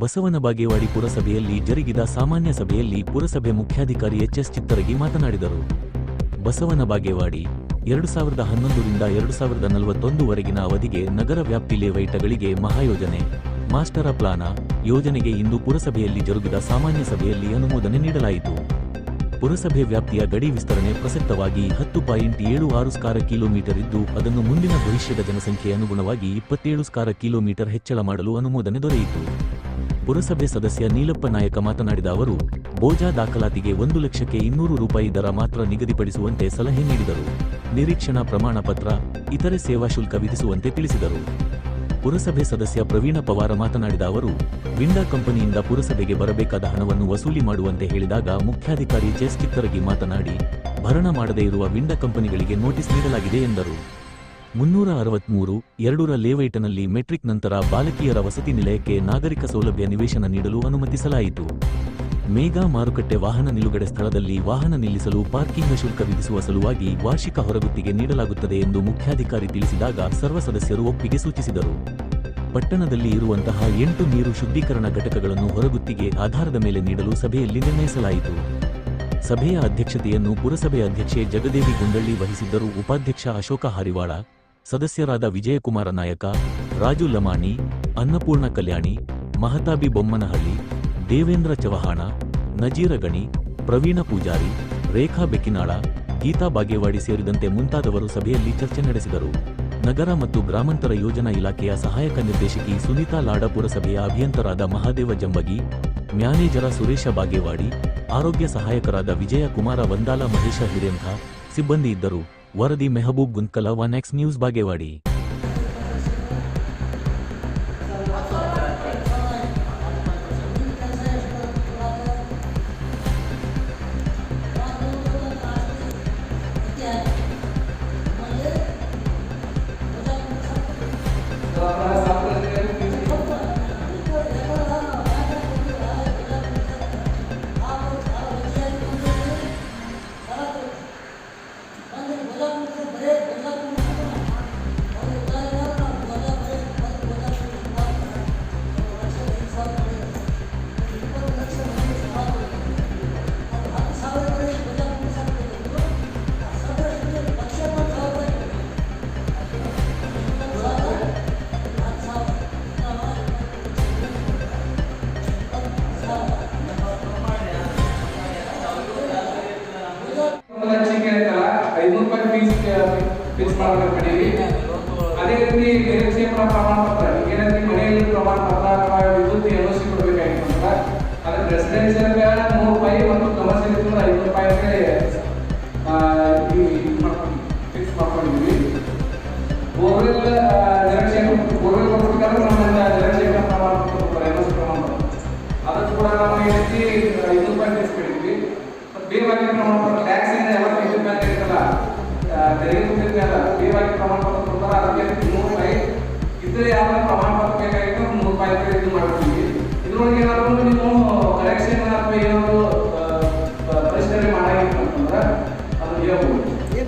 ಬಸವನ ಬಾಗೇವಾಡಿ ಪುರಸಭೆಯಲ್ಲಿ ಜರುಗಿದ ಸಾಮಾನ್ಯ ಸಭೆಯಲ್ಲಿ ಪುರಸಭೆ ಮುಖ್ಯಾಧಿಕಾರಿ ಎಚ್ಎಸ್ ಚಿತ್ತರಗಿ ಮಾತನಾಡಿದರು. ಬಸವನ ಬಾಗೇವಾಡಿ, ಎರಡು ಸಾವಿರದ ಹನ್ನೊಂದರಿಂದ ಎರಡು ಸಾವಿರದ ನಲವತ್ತೊಂದುವರೆಗಿನ ಅವಧಿಗೆ ನಗರ ವ್ಯಾಪ್ತಿ ಲೇವೈಟಗಳಿಗೆ ಮಹಾಯೋಜನೆ, ಮಾಸ್ಟರ ಪ್ಲಾನ ಯೋಜನೆಗೆ ಇಂದು ಪುರಸಭೆಯಲ್ಲಿ ಜರುಗಿದ ಸಾಮಾನ್ಯ ಸಭೆಯಲ್ಲಿ ಅನುಮೋದನೆ ನೀಡಲಾಯಿತು. ಪುರಸಭೆ ವ್ಯಾಪ್ತಿಯ ಗಡಿ ವಿಸ್ತರಣೆ ಪ್ರಸಕ್ತವಾಗಿ ಹತ್ತು ಪಾಯಿಂಟ್ ಏಳು ಆರು ಸ್ಕಾರ ಕಿಲೋಮೀಟರ್ ಇದ್ದು, ಅದನ್ನು ಮುಂದಿನ ಭವಿಷ್ಯದ ಜನಸಂಖ್ಯೆ ಅನುಗುಣವಾಗಿ ಇಪ್ಪತ್ತೇಳು ಸ್ಕಾರ ಕಿಲೋಮೀಟರ್ ಹೆಚ್ಚಳ ಮಾಡಲು ಅನುಮೋದನೆ ದೊರೆಯಿತು. ಪುರಸಭೆ ಸದಸ್ಯ ನೀಲಪ್ಪ ನಾಯಕ ಮಾತನಾಡಿದ ಅವರು, ಬೋಜಾ ದಾಖಲಾತಿಗೆ ಒಂದು ಲಕ್ಷಕ್ಕೆ ಇನ್ನೂರು ರೂಪಾಯಿ ದರ ಮಾತ್ರ ನಿಗದಿಪಡಿಸುವಂತೆ ಸಲಹೆ ನೀಡಿದರು. ನಿರೀಕ್ಷಣಾ ಪ್ರಮಾಣ ಪತ್ರ, ಇತರೆ ಸೇವಾ ಶುಲ್ಕ ವಿಧಿಸುವಂತೆ ತಿಳಿಸಿದರು. ಪುರಸಭೆ ಸದಸ್ಯ ಪ್ರವೀಣ ಪವಾರ ಮಾತನಾಡಿದ ಅವರು, ವಿಂಡಾ ಕಂಪನಿಯಿಂದ ಪುರಸಭೆಗೆ ಬರಬೇಕಾದ ಹಣವನ್ನು ವಸೂಲಿ ಮಾಡುವಂತೆ ಹೇಳಿದಾಗ ಮುಖ್ಯಾಧಿಕಾರಿ ಜೆಸ್ ಚಿತ್ತರಗಿ ಮಾತನಾಡಿ, ಭರಣ ಮಾಡದೇ ಇರುವ ವಿಂಡಾ ಕಂಪನಿಗಳಿಗೆ ನೋಟಿಸ್ ನೀಡಲಾಗಿದೆ ಎಂದರು. ಮುನ್ನೂರ ಅರವತ್ಮೂರು ಎರಡೂರ ಲೇವೈಟನಲ್ಲಿ ಮೆಟ್ರಿಕ್ ನಂತರ ಬಾಲಕಿಯರ ವಸತಿ ನಿಲಯಕ್ಕೆ ನಾಗರಿಕ ಸೌಲಭ್ಯ ನಿವೇಶನ ನೀಡಲು ಅನುಮತಿಸಲಾಯಿತು. ಮೇಗಾ ಮಾರುಕಟ್ಟೆ ವಾಹನ ನಿಲುಗಡೆ ಸ್ಥಳದಲ್ಲಿ ವಾಹನ ನಿಲ್ಲಿಸಲು ಪಾರ್ಕಿಂಗ್ ಶುಲ್ಕ ವಿಧಿಸುವ ಸಲುವಾಗಿ ವಾರ್ಷಿಕ ಹೊರಗುತ್ತಿಗೆ ನೀಡಲಾಗುತ್ತದೆ ಎಂದು ಮುಖ್ಯಾಧಿಕಾರಿ ತಿಳಿಸಿದಾಗ ಸರ್ವ ಸದಸ್ಯರು ಒಪ್ಪಿಗೆ ಸೂಚಿಸಿದರು. ಪಟ್ಟಣದಲ್ಲಿ ಇರುವಂತಹ ಎಂಟು ನೀರು ಶುದ್ಧೀಕರಣ ಘಟಕಗಳನ್ನು ಹೊರಗುತ್ತಿಗೆ ಆಧಾರದ ಮೇಲೆ ನೀಡಲು ಸಭೆಯಲ್ಲಿ ನಿರ್ಣಯಿಸಲಾಯಿತು. ಸಭೆಯ ಅಧ್ಯಕ್ಷತೆಯನ್ನು ಪುರಸಭೆ ಅಧ್ಯಕ್ಷೆ ಜಗದೇವಿ ಗುಂಡಳ್ಳಿ ವಹಿಸಿದ್ದರು. ಉಪಾಧ್ಯಕ್ಷ ಅಶೋಕ ಹಾರಿವಾಳ ಸದಸ್ಯರಾದ ವಿಜಯಕುಮಾರ ನಾಯಕ, ರಾಜು ಲಮಾಣಿ, ಅನ್ನಪೂರ್ಣ ಕಲ್ಯಾಣಿ, ಮಹತಾಬಿ ಬೊಮ್ಮನಹಳ್ಳಿ, ದೇವೇಂದ್ರ ಚವಹಾಣ, ನಜೀರ ಗಣಿ, ಪ್ರವೀಣ ಪೂಜಾರಿ, ರೇಖಾ ಬೆಕ್ಕಿನಾಳ, ಗೀತಾ ಬಾಗೇವಾಡಿ ಸೇರಿದಂತೆ ಮುಂತಾದವರು ಸಭೆಯಲ್ಲಿ ಚರ್ಚೆ ನಡೆಸಿದರು. ನಗರ ಮತ್ತು ಗ್ರಾಮಾಂತರ ಯೋಜನಾ ಇಲಾಖೆಯ ಸಹಾಯಕ ನಿರ್ದೇಶಕಿ ಸುನೀತಾ ಲಾಡಪುರ ಸಭೆಯ ಅಭಿಯಂತರಾದ ಮಹಾದೇವ ಜಂಬಗಿ, ಮ್ಯಾನೇಜರ ಸುರೇಶ ಬಾಗೇವಾಡಿ, ಆರೋಗ್ಯ ಸಹಾಯಕರಾದ ವಿಜಯ ಕುಮಾರ ವಂದಾಲ ಮಹೇಶ ಹಿರೇಂಥ ಸಿಬ್ಬಂದಿ ಇದ್ದರು. ವರದಿ Mehboob Guntkal one X news Bagewadi fees ಮಾಡ್ಬೇಕು ಮನೆಗೆ ಅದೇ ರೀತಿ ನಿರೀಕ್ಷೆಪುರ ಪ್ರಮಾಣ ಪತ್ರ ಏನಂದ್ರೆ ಮನೆಯಲ್ಲಿ ಪ್ರಮಾಣ ಪತ್ರ ಅಥವಾ ವಿದ್ಯುತ್ ಎಲ್ ಸಿ ಕೊಡಬೇಕಾಗಿತ್ತು ಅದಕ್ಕೆ ರೆಸಿಡೆನ್ಷಿಯಲ್ ನೂರು ರೂಪಾಯಿ ಮತ್ತು ಕಮರ್ಷಿಯಲ್ ಇತ್ತು ಐನೂರು ರೂಪಾಯಿ ಫಿಕ್ಸ್ ಮಾಡ್ಕೊಂಡಿದ್ವಿ ಬೋರ್ವೆಲ್ ಜಲಕ್ಷೇಮ ಬೋರ್ವೆಲ್ ಕೊಡ್ಬೇಕಾದ್ರೆ ನಮ್ಮಿಂದ ಜಲಕ್ಷೇಮ ಪ್ರಮಾಣ ಪತ್ರ ಕೊಡ್ತಾರೆ ಎಲ್ ಸಿ ಪ್ರಮಾಣ ಪತ್ರ ಅದಕ್ಕೆ ಕೂಡ ನಾವು ಈ ರೀತಿ ಐನೂರು ರೂಪಾಯಿ ತೆರಿಗೆ ಅಲ್ಲ ಬೇವಾಗಿ ಪ್ರಮಾಣ ಪತ್ರ ಕೊಡ್ತಾರೆ? ಅದಕ್ಕೆ ನೂರು ರೂಪಾಯಿ ಇದ್ರೆ ಯಾವ ಪ್ರಮಾಣ ಪತ್ರ ಬೇಕಾಗಿತ್ತು ನೂರು ರೂಪಾಯಿ ಇದು ಮಾಡ್ತೀವಿ. ಇದ್ರೊಳಗೆ ಏನಾದ್ರು ನೀವು